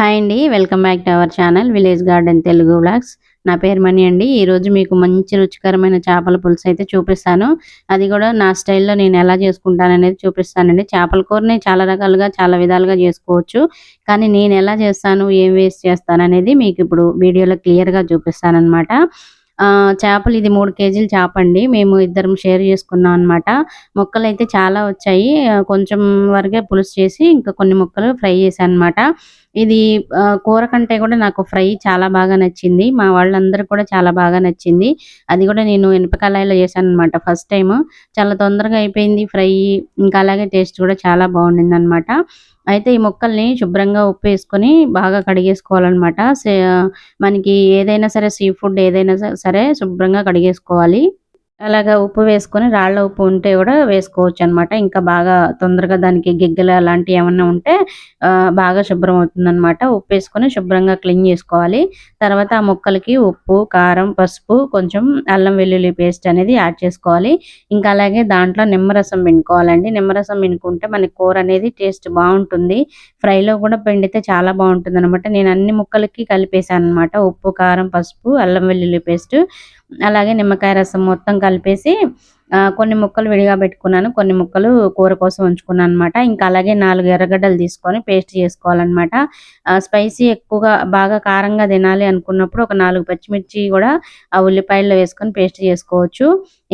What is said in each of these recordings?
Hi అండి welcome back to our channel village garden Telugu vlogs నా పేరు మణి అండి ఈరోజు మీకు మంచి రుచికరమైన చేపల పులుసు అయితే చూపిస్తాను. అది కూడా నా స్టైల్లో నేను ఎలా చేసుకుంటాను అనేది చూపిస్తానండి. చేపల కూరని చాలా రకాలుగా చాలా విధాలుగా చేసుకోవచ్చు. కానీ నేను ఎలా చేస్తాను ఏం వేస్ట్ చేస్తాను అనేది మీకు ఇప్పుడు వీడియోలో క్లియర్గా చూపిస్తాను అనమాట చేపలు ఇది మూడు కేజీలు చేప అండి. మేము ఇద్దరం షేర్ చేసుకున్నాం అనమాట ముక్కలు అయితే చాలా వచ్చాయి. కొంచెం వరకే పులుసు చేసి ఇంకా కొన్ని ముక్కలు ఫ్రై చేశాను అనమాట ఇది కూర కంటే కూడా నాకు ఫ్రై చాలా బాగా నచ్చింది. మా వాళ్ళందరూ కూడా చాలా బాగా నచ్చింది. అది కూడా నేను ఇనుపకళాయిలో చేశాను అనమాట ఫస్ట్ టైం చాలా తొందరగా అయిపోయింది ఫ్రై. ఇంకా అలాగే టేస్ట్ కూడా చాలా బాగుండింది అనమాట అయితే ఈ ముక్కల్ని శుభ్రంగా ఉప్పు వేసుకొని బాగా కడిగేసుకోవాలన్నమాట. మనకి ఏదైనా సరే సీ ఫుడ్ ఏదైనా సరే శుభ్రంగా కడిగేసుకోవాలి. అలాగా ఉప్పు వేసుకొని రాళ్ళ ఉప్పు ఉంటే కూడా వేసుకోవచ్చు అనమాట ఇంకా బాగా తొందరగా దానికి గిగ్గలు అలాంటివి ఏమన్నా ఉంటే బాగా శుభ్రం అవుతుందన్నమాట ఉప్పు వేసుకొని శుభ్రంగా క్లీన్ చేసుకోవాలి. తర్వాత ఆ ముక్కలకి ఉప్పు కారం పసుపు కొంచెం అల్లం వెల్లుల్లి పేస్ట్ అనేది యాడ్ చేసుకోవాలి. ఇంకా అలాగే దాంట్లో నిమ్మరసం పిండుకోవాలండి. నిమ్మరసం పిండుకుంటే మనకి కూర అనేది టేస్ట్ బాగుంటుంది. ఫ్రైలో కూడా పిండితే చాలా బాగుంటుంది అనమాట నేను అన్ని ముక్కలకి కలిపేసాను అనమాట ఉప్పు కారం పసుపు అల్లం వెల్లుల్లి పేస్ట్. అలాగే నిమ్మకాయ రసం మొత్తం కలిపేసి కొన్ని ముక్కలు విడిగా పెట్టుకున్నాను కొన్ని ముక్కలు కూర కోసం ఉంచుకున్నాను అనమాట ఇంకా అలాగే నాలుగు ఎర్రగడ్డలు తీసుకొని పేస్ట్ చేసుకోవాలన్నమాట. స్పైసీ ఎక్కువగా బాగా కారంగా తినాలి అనుకున్నప్పుడు ఒక నాలుగు పచ్చిమిర్చి కూడా ఆ ఉల్లిపాయల్లో వేసుకొని పేస్ట్ చేసుకోవచ్చు.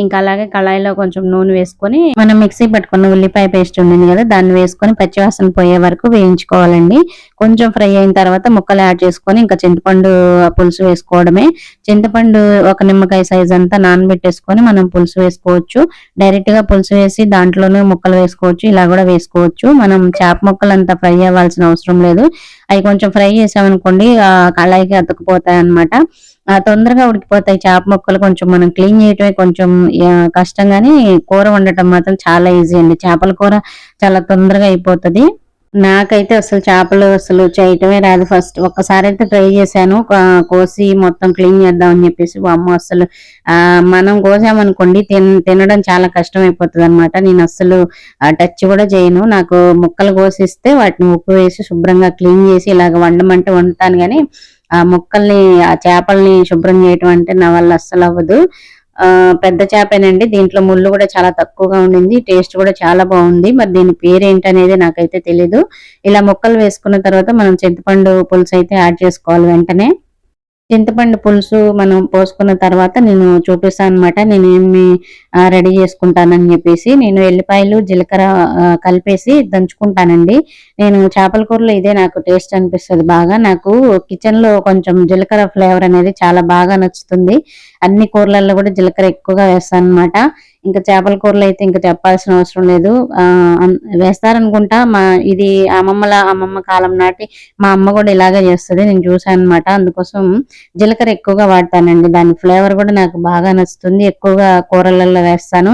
ఇంకా అలాగే కళాయిలో కొంచెం నూనె వేసుకొని మనం మిక్సీ పట్టుకున్న ఉల్లిపాయ పేస్ట్ ఉండింది కదా దాన్ని వేసుకొని పచ్చివాసన పోయే వరకు వేయించుకోవాలండి. కొంచెం ఫ్రై అయిన తర్వాత ముక్కలు యాడ్ చేసుకొని ఇంకా చింతపండు పులుసు వేసుకోవడమే. చింతపండు ఒక నిమ్మకాయ సైజ్ అంతా నానబెట్టేసుకొని మనం పులుసు వేసుకోవచ్చు. వేసుకోవచ్చు. డైరెక్ట్గా పులుసు వేసి దాంట్లోనే ముక్కలు వేసుకోవచ్చు. ఇలా కూడా వేసుకోవచ్చు. మనం చేప ముక్కలు అంతా ఫ్రై అవ్వాల్సిన అవసరం లేదు. అవి కొంచెం ఫ్రై చేసామనుకోండి కళాయికి అతుకుపోతాయి అనమాట తొందరగా ఉడికిపోతాయి చేప ముక్కలు. కొంచెం మనం క్లీన్ చేయటమే కొంచెం కష్టం కానీ కూర వండటం మాత్రం చాలా ఈజీ అండి. చేపల కూర చాలా తొందరగా అయిపోతుంది. నాకైతే అసలు చేపలు అసలు చేయటమే రాదు. ఫస్ట్ ఒక్కసారి అయితే ట్రై చేశాను. కోసి మొత్తం క్లీన్ చేద్దాం అని చెప్పేసి అమ్మ అసలు మనం కోసామనుకోండి తిన తినడం చాలా కష్టం అయిపోతుంది అనమాట నేను అస్సలు టచ్ కూడా చేయను. నాకు ముక్కలు కోసిస్తే వాటిని ఉప్పు వేసి శుభ్రంగా క్లీన్ చేసి ఇలాగ వండమంటే వండుతాను కానీ ఆ ముక్కల్ని ఆ చేపల్ని శుభ్రం చేయటం అంటే నా వల్ల అస్సలు అవ్వదు పెద్ద చేపేనండి. దీంట్లో ముళ్ళు కూడా చాలా తక్కువగా ఉండింది. టేస్ట్ కూడా చాలా బాగుంది. మరి దీని పేరేంటనేది నాకైతే తెలీదు. ఇలా ముక్కలు వేసుకున్న తర్వాత మనం చింతపండు పులుసు అయితే యాడ్ చేసుకోవాలి వెంటనే. చింతపండు పులుసు మనం పోసుకున్న తర్వాత నేను చూపిస్తాను అనమాట నేను ఏమి రెడీ చేసుకుంటానని చెప్పేసి నేను ఎల్లిపాయలు జీలకర్ర కలిపేసి దంచుకుంటానండి. నేను చేపల కూరలో ఇదే నాకు టేస్ట్ అనిపిస్తుంది బాగా. నాకు కిచెన్లో కొంచెం జీలకర్ర ఫ్లేవర్ అనేది చాలా బాగా నచ్చుతుంది. అన్ని కూరలలో కూడా జీలకర్ర ఎక్కువగా వేస్తాను అనమాట ఇంకా చేపల కూరలు అయితే ఇంకా చెప్పాల్సిన అవసరం లేదు. వేస్తారనుకుంటా. మా ఇది అమ్మమ్మల అమ్మమ్మ కాలం నాటి మా అమ్మ కూడా ఇలాగే చేస్తుంది. నేను చూసాను అనమాట అందుకోసం జీలకర్ర ఎక్కువగా వాడతానండి. దాని ఫ్లేవర్ కూడా నాకు బాగా నచ్చుతుంది. ఎక్కువగా కూరలలో వేస్తాను.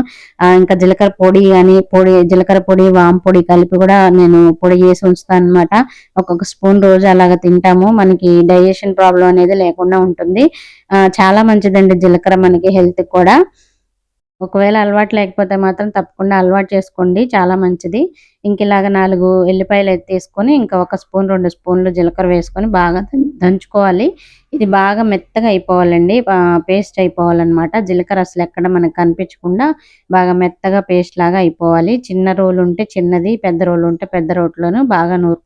ఇంకా జీలకర్ర పొడి అని పొడి జీలకర్ర పొడి వామ్ పొడి కలిపి కూడా నేను పొడి చేసి ఉంచుతాను అనమాట ఒక్కొక్క స్పూన్ రోజు అలాగ తింటాము. మనకి డైజెషన్ ప్రాబ్లం అనేది లేకుండా ఉంటుంది. చాలా మంచిదండి జీలకర్ర మనకి హెల్త్ కూడా. ఒకవేళ అలవాటు లేకపోతే మాత్రం తప్పకుండా అలవాటు చేసుకోండి. చాలా మంచిది. ఇంక ఇలాగ నాలుగు ఎల్లిపాయలు అయితే తీసుకొని ఇంకా ఒక స్పూన్ రెండు స్పూన్లు జీలకర్ర వేసుకొని బాగా దంచుకోవాలి. ఇది బాగా మెత్తగా అయిపోవాలండి. పేస్ట్ అయిపోవాలన్నమాట. జీలకర్ర అసలు ఎక్కడ మనకు కనిపించకుండా బాగా మెత్తగా పేస్ట్ లాగా అయిపోవాలి. చిన్న రోలు ఉంటే చిన్నది పెద్ద రోలు ఉంటే పెద్ద రోట్లోను బాగా నూరు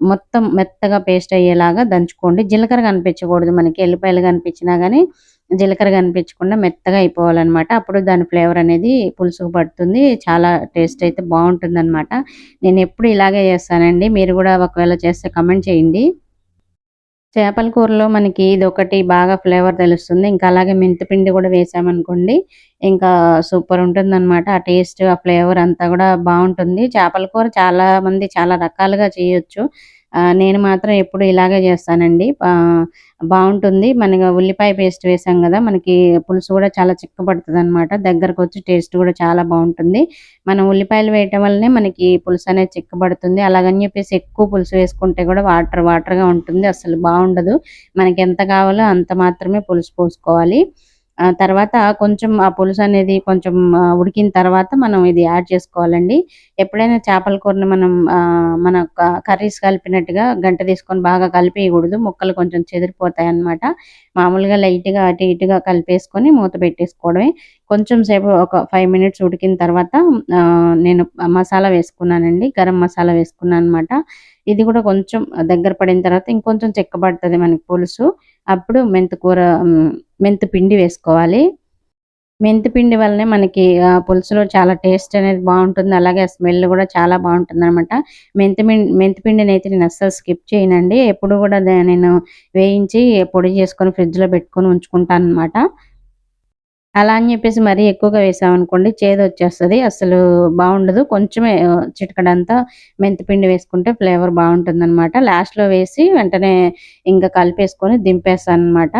మొత్తం మెత్తగా పేస్ట్ అయ్యేలాగా దంచుకోండి. జీలకర్ర కనిపించకూడదు మనకి. ఎల్లిపాయలు కనిపించినా కానీ జీలకర్ర కనిపించకుండా మెత్తగా అయిపోవాలన్నమాట. అప్పుడు దాని ఫ్లేవర్ అనేది పులుసుకు పడుతుంది. చాలా టేస్ట్ అయితే బాగుంటుంది అనమాట నేను ఎప్పుడు ఇలాగే చేస్తానండి. మీరు కూడా ఒకవేళ చేస్తే కమెంట్ చేయండి. చేపల కూరలో మనకి ఇది ఒకటి బాగా ఫ్లేవర్ తెలుస్తుంది. ఇంకా అలాగే మెంతిపిండి కూడా వేసామనుకోండి ఇంకా సూపర్ ఉంటుంది అనమాట ఆ టేస్ట్ ఆ ఫ్లేవర్ అంతా కూడా బాగుంటుంది. చేపల కూర చాలా మంది చాలా రకాలుగా చేయొచ్చు. నేను మాత్రం ఎప్పుడు ఇలాగే చేస్తానండి. బాగుంటుంది. మనకి ఉల్లిపాయ పేస్ట్ వేసాం కదా మనకి పులుసు కూడా చాలా చిక్కబడుతుంది అనమాట దగ్గరకు వచ్చి టేస్ట్ కూడా చాలా బాగుంటుంది. మనం ఉల్లిపాయలు వేయటం వల్లనే మనకి పులుసు అనేది చిక్కబడుతుంది అలాగని చెప్పేసి ఎక్కువ పులుసు వేసుకుంటే కూడా వాటర్ వాటర్గా ఉంటుంది. అసలు బాగుండదు. మనకి ఎంత కావాలో అంత మాత్రమే పులుసు పోసుకోవాలి. తర్వాత కొంచెం ఆ పులుసు అనేది కొంచెం ఉడికిన తర్వాత మనం ఇది యాడ్ చేసుకోవాలండి. ఎప్పుడైనా చేపల కూరని మనం ఆ, మన కర్రీస్ కలిపినట్టుగా గంట తీసుకొని బాగా కలిపేయకూడదు. ముక్కలు కొంచెం చెదిరిపోతాయి అన్నమాట మామూలుగా లైట్గా అటు ఇటుగా కలిపేసుకొని మూత పెట్టేసుకోవడమే. కొంచెం సేపు ఒక ఫైవ్ మినిట్స్ ఉడికిన తర్వాత నేను మసాలా వేసుకున్నానండి గరం మసాలా వేసుకున్నాను అనమాట ఇది కూడా కొంచెం దగ్గర పడిన తర్వాత ఇంకొంచెం చెక్కబడుతుంది మనకి పులుసు. అప్పుడు మెంతి కూర మెంతి పిండి వేసుకోవాలి. మెంతి పిండి వల్లనే మనకి పులుసులో చాలా టేస్ట్ అనేది బాగుంటుంది. అలాగే స్మెల్ కూడా చాలా బాగుంటుంది అనమాట మెంతి మిం- మెంతి పిండిని అయితే నేను అస్సలు స్కిప్ చేయనండి. ఎప్పుడు కూడా దా- నేను వేయించి పొడి చేసుకొని ఫ్రిడ్జ్లో పెట్టుకొని ఉంచుకుంటాను అనమాట అలా అని చెప్పేసి మరీ ఎక్కువగా వేసామనుకోండి చేదు వచ్చేస్తుంది అసలు బాగుండదు. కొంచెమే చిటికడంతా మెంతిపిండి వేసుకుంటే ఫ్లేవర్ బాగుంటుంది అనమాట లాస్ట్లో వేసి వెంటనే ఇంకా కలిపేసుకొని దింపేస్తాను అనమాట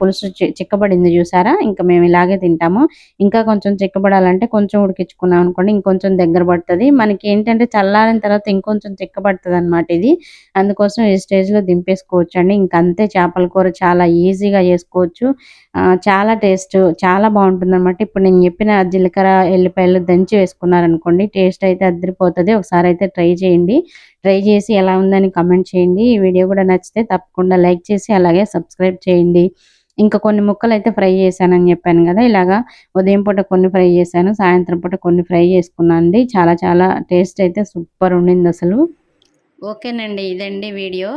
పులుసు చిక్కబడింది చూసారా? ఇంకా మేము ఇలాగే తింటాము. ఇంకా కొంచెం చిక్కబడాలంటే కొంచెం ఉడికించుకున్నాం అనుకోండి ఇంకొంచెం దగ్గర పడుతుంది. మనకి ఏంటంటే చల్లారిన తర్వాత ఇంకొంచెం చిక్కబడుతుంది అనమాట ఇది. అందుకోసం ఈ స్టేజ్లో దింపేసుకోవచ్చు అండి ఇంకంతే చేపల కూర చాలా ఈజీగా చేసుకోవచ్చు. ఆ, చాలా టేస్ట్ చాలా బాగుంటుంది. బాగుంటుందన్నమాట. ఇప్పుడు నేను చెప్పిన జీలకర్ర ఎల్లిపాయలు దంచి వేసుకున్నారనుకోండి టేస్ట్ అయితే అద్దరిపోతుంది. ఒకసారి అయితే ట్రై చేయండి. ట్రై చేసి ఎలా ఉందని కమెంట్ చేయండి. ఈ వీడియో కూడా నచ్చితే తప్పకుండా లైక్ చేసి అలాగే సబ్స్క్రైబ్ చేయండి. ఇంకా కొన్ని ముక్కలు అయితే ఫ్రై చేశానని చెప్పాను కదా ఇలాగా ఉదయం పూట కొన్ని ఫ్రై చేశాను సాయంత్రం పూట కొన్ని ఫ్రై చేసుకున్నాను అండి చాలా చాలా టేస్ట్ అయితే సూపర్ ఉండింది అసలు. ఓకేనండి ఇదండి వీడియో.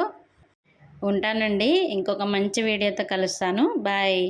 ఉంటానండి ఇంకొక మంచి వీడియోతో కలుస్తాను. బాయ్.